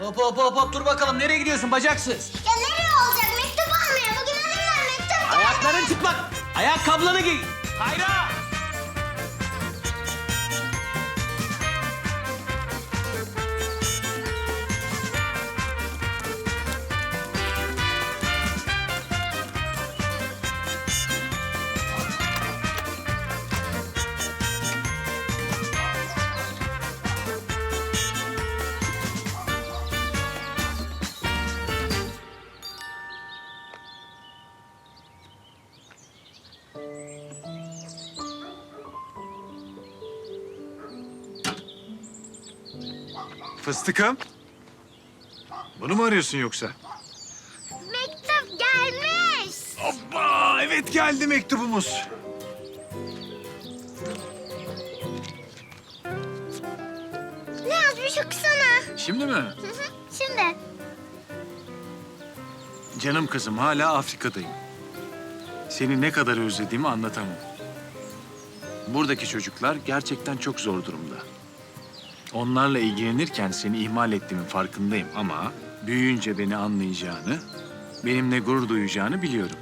hop hop hop dur bakalım nereye gidiyorsun bacaksız? Ya nereye olacak? Mektup almaya. Bugün alırlar mektup. Ayakların çıplak. Ayakkabılarını giy. Hayra. Fıstıkım. Bunu mu arıyorsun yoksa? Mektup gelmiş. Hoppa! Evet geldi mektubumuz. Ne yazmış okusana. Şimdi mi? Hı hı, Şimdi. Canım kızım hala Afrika'dayım. Seni ne kadar özlediğimi anlatamam. Buradaki çocuklar gerçekten çok zor durumda. Onlarla ilgilenirken seni ihmal ettiğimin farkındayım ama büyüyünce beni anlayacağını, benimle gurur duyacağını biliyorum.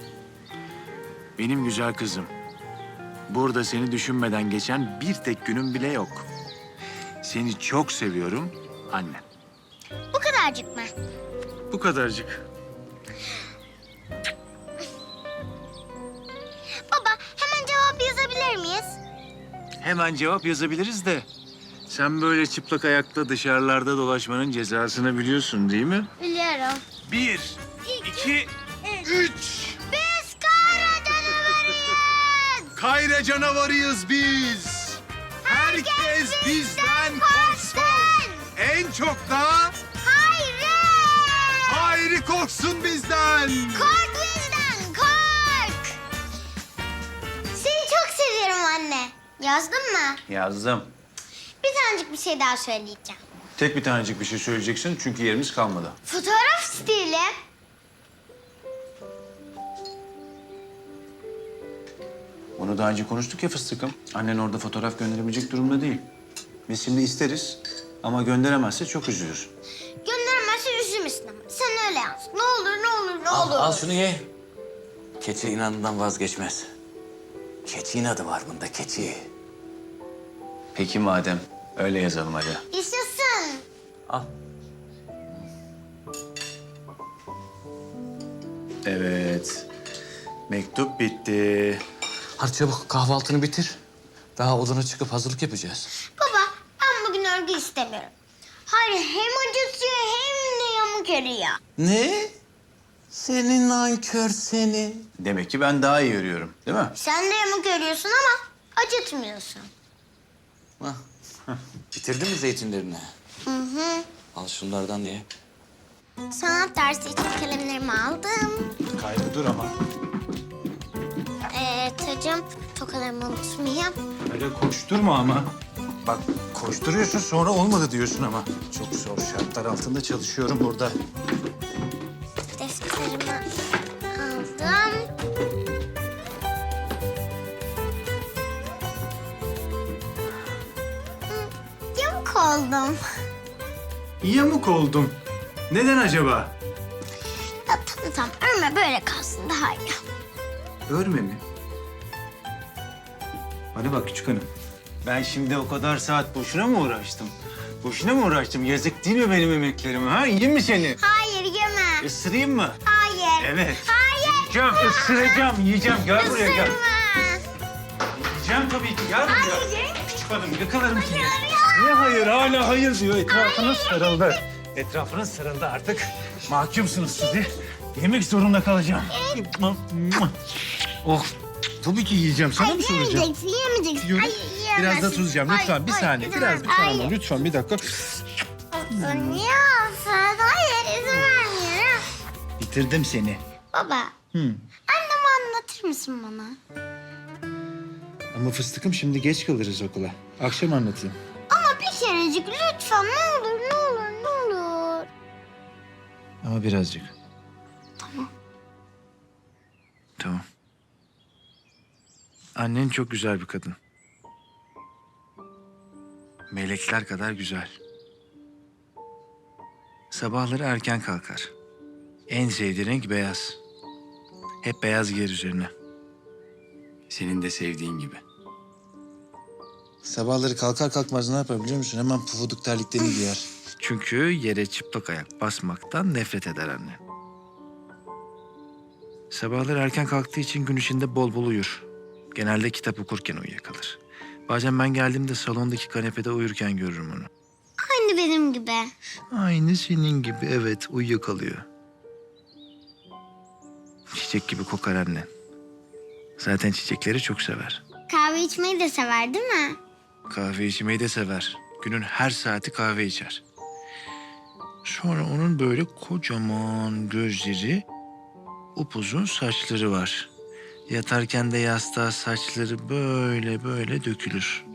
Benim güzel kızım, burada seni düşünmeden geçen bir tek günüm bile yok. Seni çok seviyorum annem. Bu kadarcık mı? Bu kadarcık. Baba hemen cevap yazabilir miyiz? Hemen cevap yazabiliriz de. Sen böyle çıplak ayakta dışarılarda dolaşmanın cezasını biliyorsun değil mi? Biliyorum. Bir, iki, üç. Biz kara canavarıyız. Kayra canavarıyız biz. Herkes bizden korksun. En çok da Hayır. Hayri korksun bizden. Kork bizden kork. Seni çok seviyorum anne. Yazdın mı? Yazdım. Bir tanecik bir şey daha söyleyeceğim. Tek bir tanecik bir şey söyleyeceksin çünkü yerimiz kalmadı. Fotoğraf stili. Bunu daha önce konuştuk ya fıstıkım. Annen orada fotoğraf gönderemeyecek durumda değil. Biz şimdi isteriz ama gönderemezse çok üzülür. Gönderemezsen üzülmesin ama. Sen öyle yaz. Ne olur ne olur ne Al, olur. al şunu ye. Keçi inadından vazgeçmez. Keçi inadı var bunda keçi. Peki madem öyle yazalım hadi. Yaşasın. Al. Evet. Mektup bitti. Hadi çabuk kahvaltını bitir. Daha odana çıkıp hazırlık yapacağız. Baba ben bugün örgü istemiyorum. Hayır hem acıtıyor hem de yamuk örüyor. Ne? Senin nankör seni. Demek ki ben daha iyi örüyorum değil mi? Sen de yamuk örüyorsun ama acıtmıyorsun. Hah. Bitirdin mi zeytinlerini? Hı hı. Al şunlardan ye. Sanat dersi için kalemlerimi aldım. Kaydı dur ama. Ee, tacım tokalarımı unutmayayım. Öyle koşturma ama. Bak koşturuyorsun sonra olmadı diyorsun ama. Çok zor şartlar altında çalışıyorum burada. Yamuk oldum. Yamuk oldum. Neden acaba? Ya tamam tamam örme böyle kalsın daha iyi. Örme mi? Bana bak küçük hanım. Ben şimdi o kadar saat boşuna mı uğraştım? Boşuna mı uğraştım? Yazık değil mi benim emeklerime ha? Yiyeyim mi seni? Hayır yeme. Isırayım mı? Hayır. Evet. Hayır. Yiyeceğim, ısıracağım, yiyeceğim. Gel buraya gel. Isırma. Yiyeceğim tabii ki. Gel buraya. Hayır. Küçük hanım yakalarım seni. Hayır. Niye hayır? Hala hayır diyor. Etrafınız sarıldı. Etrafınız sarıldı artık. Mahkumsunuz sizi. Yemek zorunda kalacağım. oh. Tabii ki yiyeceğim. Sana mı soracağım? Yemeyeceksin, yemeyeceksin. Yürü. Ay, Biraz da yiyemezsin. tutacağım. Lütfen Ay, bir ay, saniye. izin Biraz bir verme. saniye. Ay. Lütfen bir dakika. Niye olsun? Hayır izin vermiyorum. Bitirdim seni. Baba. Hı. Annemi anlatır mısın bana? Ama fıstıkım şimdi geç kalırız okula. Akşam anlatayım. Kerecik lütfen ne olur ne olur ne olur. Ama birazcık. Tamam. Tamam. Annen çok güzel bir kadın. Melekler kadar güzel. Sabahları erken kalkar. En sevdiği renk beyaz. Hep beyaz giyer üzerine. Senin de sevdiğin gibi. Sabahları kalkar kalkmaz ne yapar biliyor musun? Hemen pufuduk terliklerini giyer. Çünkü yere çıplak ayak basmaktan nefret eder anne. Sabahları erken kalktığı için gün içinde bol bol uyur. Genelde kitap okurken uyuyakalır. Bazen ben geldiğimde salondaki kanepede uyurken görürüm onu. Aynı benim gibi. Aynı senin gibi evet uyuyakalıyor. Çiçek gibi kokar anne. Zaten çiçekleri çok sever. Kahve içmeyi de sever değil mi? Kahve içmeyi de sever. Günün her saati kahve içer. Sonra onun böyle kocaman gözleri, upuzun saçları var. Yatarken de yastığa saçları böyle böyle dökülür.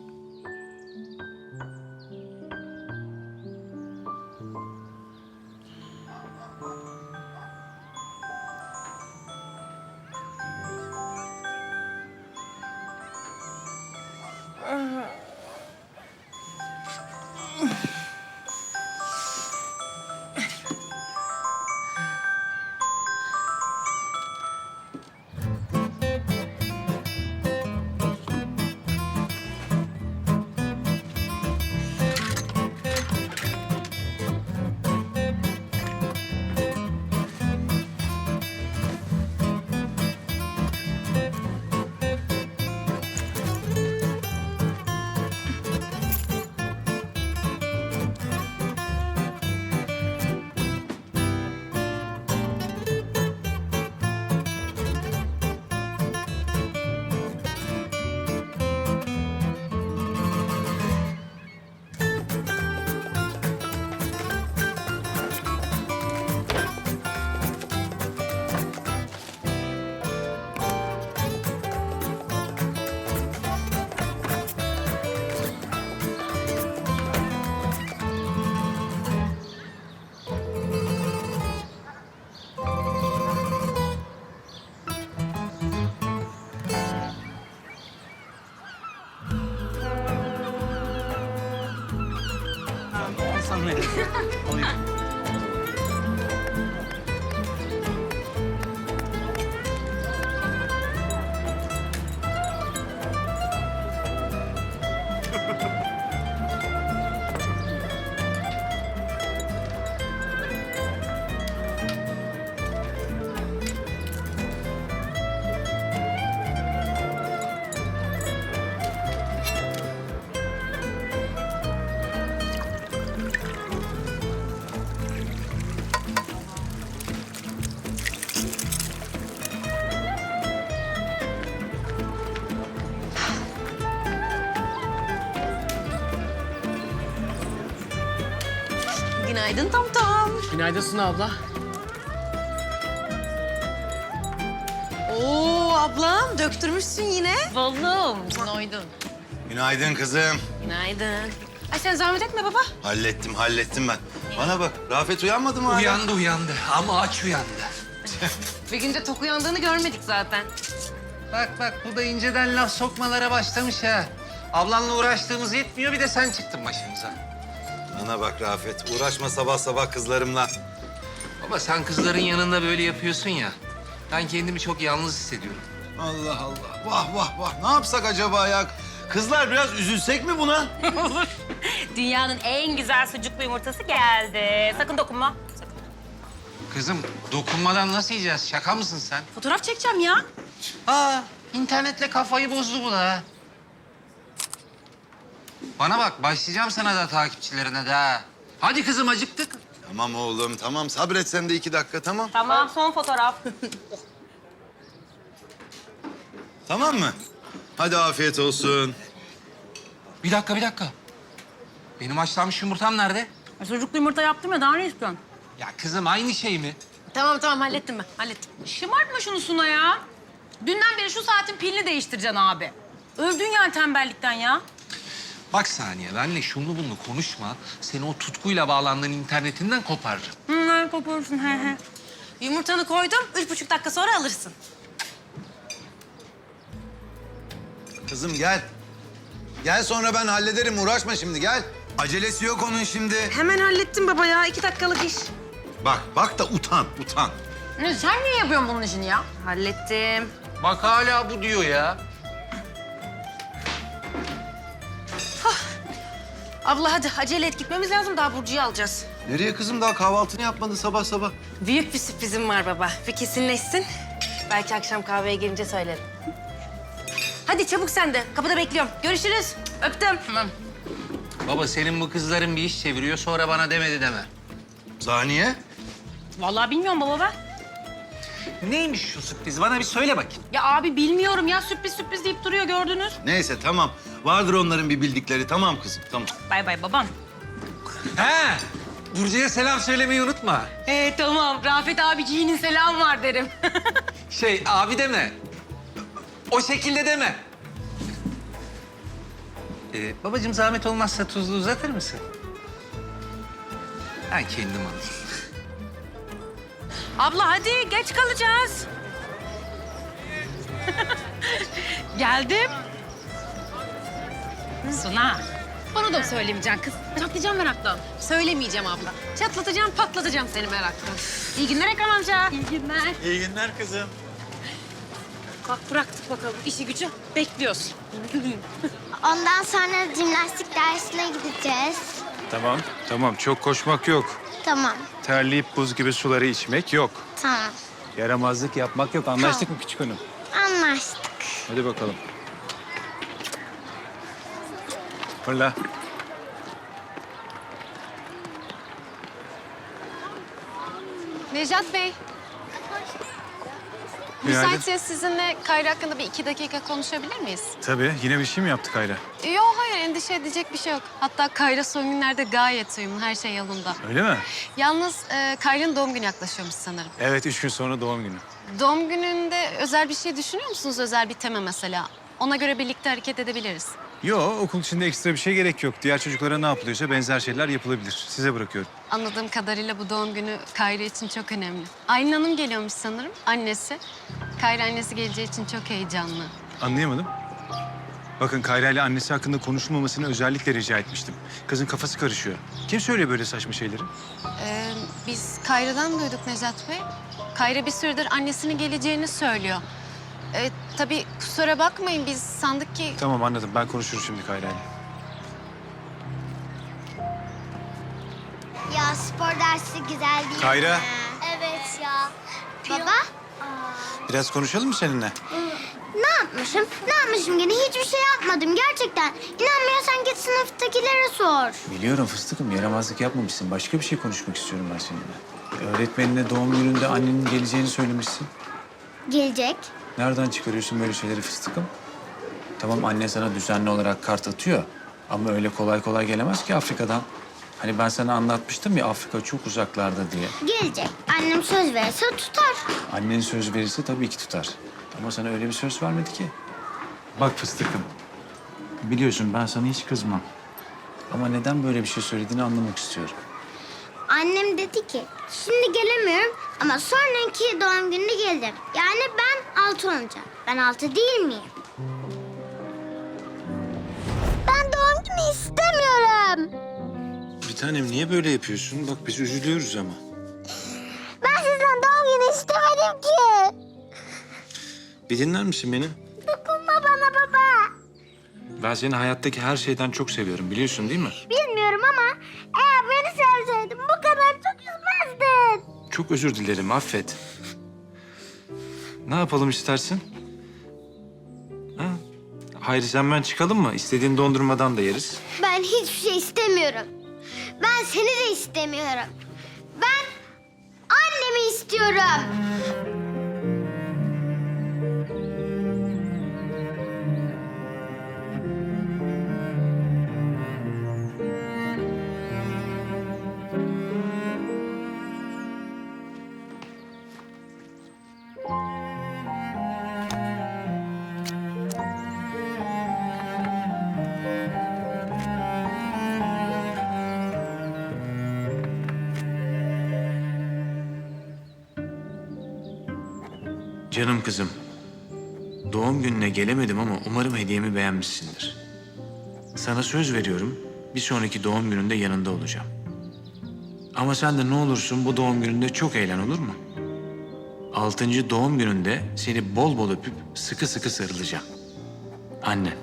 寒いで。Günaydın Suna abla. Oo ablam döktürmüşsün yine. Vallahi günaydın. Günaydın kızım. Günaydın. Ay sen zahmet etme baba. Hallettim, hallettim ben. Bana bak, Rafet uyanmadı mı hala? Uyandı uyandı ama aç uyandı. Bir günde tok uyandığını görmedik zaten. Bak bak bu da inceden laf sokmalara başlamış ha. Ablanla uğraştığımız yetmiyor bir de sen çıktın başımıza. Bana bak Rafet, uğraşma sabah sabah kızlarımla. Baba sen kızların yanında böyle yapıyorsun ya. Ben kendimi çok yalnız hissediyorum. Allah Allah, vah vah vah. Ne yapsak acaba ya? Kızlar biraz üzülsek mi buna? Dünyanın en güzel sucuklu yumurtası geldi. Sakın dokunma. Sakın. Kızım dokunmadan nasıl yiyeceğiz? Şaka mısın sen? Fotoğraf çekeceğim ya. Aa internetle kafayı bozdu bu da. Bana bak başlayacağım sana da takipçilerine de ha. Hadi kızım acıktık. Tamam oğlum, tamam. Sabret sen de iki dakika, tamam. Tamam son fotoğraf. Tamam mı? Hadi afiyet olsun. Bir dakika bir dakika. Benim haşlanmış yumurtam nerede? sucuklu yumurta yaptım ya daha ne istiyorsun? Ya kızım aynı şey mi? Tamam tamam hallettim ben hallettim. Şımartma şunu Suna ya. Dünden beri şu saatin pilini değiştireceksin abi. Öldün yani tembellikten ya. Bak saniye benle şunu bunu konuşma. Seni o tutkuyla bağlandığın internetinden koparırım. Hı, koparırsın he he. Yumurtanı koydum üç buçuk dakika sonra alırsın. Kızım gel. Gel sonra ben hallederim, uğraşma şimdi, gel. Acelesi yok onun şimdi. Hemen hallettim baba ya. iki dakikalık iş. Bak, bak da utan, utan. Ne, sen niye yapıyorsun bunun işini ya? Hallettim. Bak hala bu diyor ya. Abla hadi acele et gitmemiz lazım. Daha Burcu'yu alacağız. Nereye kızım daha kahvaltını yapmadı sabah sabah? Büyük bir sürprizim var baba. Bir kesinleşsin. Belki akşam kahveye gelince söylerim. Hadi çabuk sen de. Kapıda bekliyorum. Görüşürüz. Öptüm. Tamam. Baba senin bu kızların bir iş çeviriyor sonra bana demedi deme. Saniye. Vallahi bilmiyorum baba ben. Neymiş şu sürpriz? Bana bir söyle bakayım. Ya abi bilmiyorum ya sürpriz sürpriz deyip duruyor gördünüz. Neyse tamam. Vardır onların bir bildikleri. Tamam kızım, tamam. Bay bay babam. He! Burcu'ya selam söylemeyi unutma. Ee tamam Rafet abiciğinin selam var derim. Şey abi deme. O şekilde deme. Ee, babacığım zahmet olmazsa tuzlu uzatır mısın? Ben kendim alayım. Abla hadi geç kalacağız. Geldim. Suna. Bana da söylemeyeceksin kız? Çatlayacağım meraktan. Söylemeyeceğim abla. Çatlatacağım, patlatacağım seni meraktan. İyi günler Ekrem amca. İyi günler. İyi günler kızım. Kalk bıraktık bakalım. İşi gücü bekliyoruz. Ondan sonra jimnastik dersine gideceğiz. Tamam, tamam. Çok koşmak yok. Tamam, Terleyip buz gibi suları içmek yok. tamam. Yaramazlık yapmak yok. Anlaştık mı küçük hanım? Anlaştık. Hadi bakalım. Fırla. Nejat Bey, Günaydın. müsaitseniz sizinle Kayra hakkında bir iki dakika konuşabilir miyiz? Tabii. Yine bir şey mi yaptık Ayla? Yok hayır, endişe edecek bir şey yok. Hatta Kayra son günlerde gayet uyumlu, her şey yolunda. Öyle mi? Yalnız e, Kayra'nın doğum günü yaklaşıyormuş sanırım. Evet, üç gün sonra doğum günü. Doğum gününde özel bir şey düşünüyor musunuz? Özel bir tema mesela. Ona göre birlikte hareket edebiliriz. Yo, okul içinde ekstra bir şey gerek yok. Diğer çocuklara ne yapılıyorsa benzer şeyler yapılabilir. Size bırakıyorum. Anladığım kadarıyla bu doğum günü Kayra için çok önemli. Aylin Hanım geliyormuş sanırım, annesi. Kayra annesi geleceği için çok heyecanlı. Anlayamadım. Bakın Kayra ile annesi hakkında konuşulmamasını özellikle rica etmiştim. Kızın kafası karışıyor. Kim söylüyor böyle saçma şeyleri? Ee, biz Kayra'dan duyduk Necat Bey. Kayra bir süredir annesinin geleceğini söylüyor. Ee, tabii kusura bakmayın biz sandık ki... Tamam anladım. Ben konuşurum şimdi Kayra ile. Ya spor dersi güzel değil Kayra. mi? Evet ya. Baba? Biraz konuşalım mı seninle? Ne yapmışım? Ne yapmışım gene? Hiçbir şey yapmadım gerçekten. İnanmıyorsan git sınıftakilere sor. Biliyorum fıstıkım yaramazlık yapmamışsın. Başka bir şey konuşmak istiyorum ben seninle. Öğretmenine doğum gününde annenin geleceğini söylemişsin. Gelecek. Nereden çıkarıyorsun böyle şeyleri fıstıkım? Tamam anne sana düzenli olarak kart atıyor. Ama öyle kolay kolay gelemez ki Afrika'dan. Hani ben sana anlatmıştım ya Afrika çok uzaklarda diye. Gelecek. Annem söz verirse tutar. Annen söz verirse tabii ki tutar. Ama sana öyle bir söz vermedi ki. Bak fıstıkım. Biliyorsun ben sana hiç kızmam. Ama neden böyle bir şey söylediğini anlamak istiyorum. Annem dedi ki şimdi gelemiyorum ama sonraki doğum gününe gelirim. Yani ben altı olacağım. Ben altı değil miyim? Ben doğum günü istemiyorum. Bir tanem niye böyle yapıyorsun? Bak biz üzülüyoruz ama. Ben sizden doğum günü istemedim ki. Bir dinler misin beni? Dokunma bana baba. Ben seni hayattaki her şeyden çok seviyorum biliyorsun değil mi? Bilmiyorum Çok özür dilerim affet. Ne yapalım istersin? Ha? Hayri sen ben çıkalım mı? İstediğin dondurmadan da yeriz. Ben hiçbir şey istemiyorum. Ben seni de istemiyorum. Ben annemi istiyorum. Canım kızım. Doğum gününe gelemedim ama umarım hediyemi beğenmişsindir. Sana söz veriyorum. bir sonraki doğum gününde yanında olacağım. Ama sen de ne olursun bu doğum gününde çok eğlen olur mu? Altıncı doğum gününde seni bol bol öpüp sıkı sıkı sarılacağım. Annen.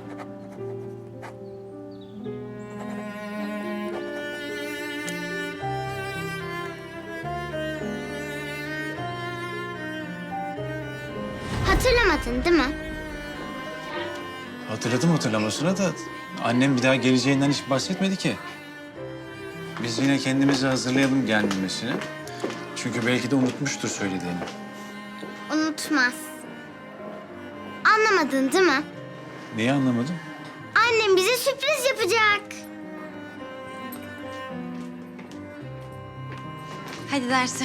Hatırladım hatırlamasına da annem bir daha geleceğinden hiç bahsetmedi ki. Biz yine kendimizi hazırlayalım gelmemesine. Çünkü belki de unutmuştur söylediğini. Unutmaz. Anlamadın değil mi? Neyi anlamadım? Annem bize sürpriz yapacak. Hadi derse.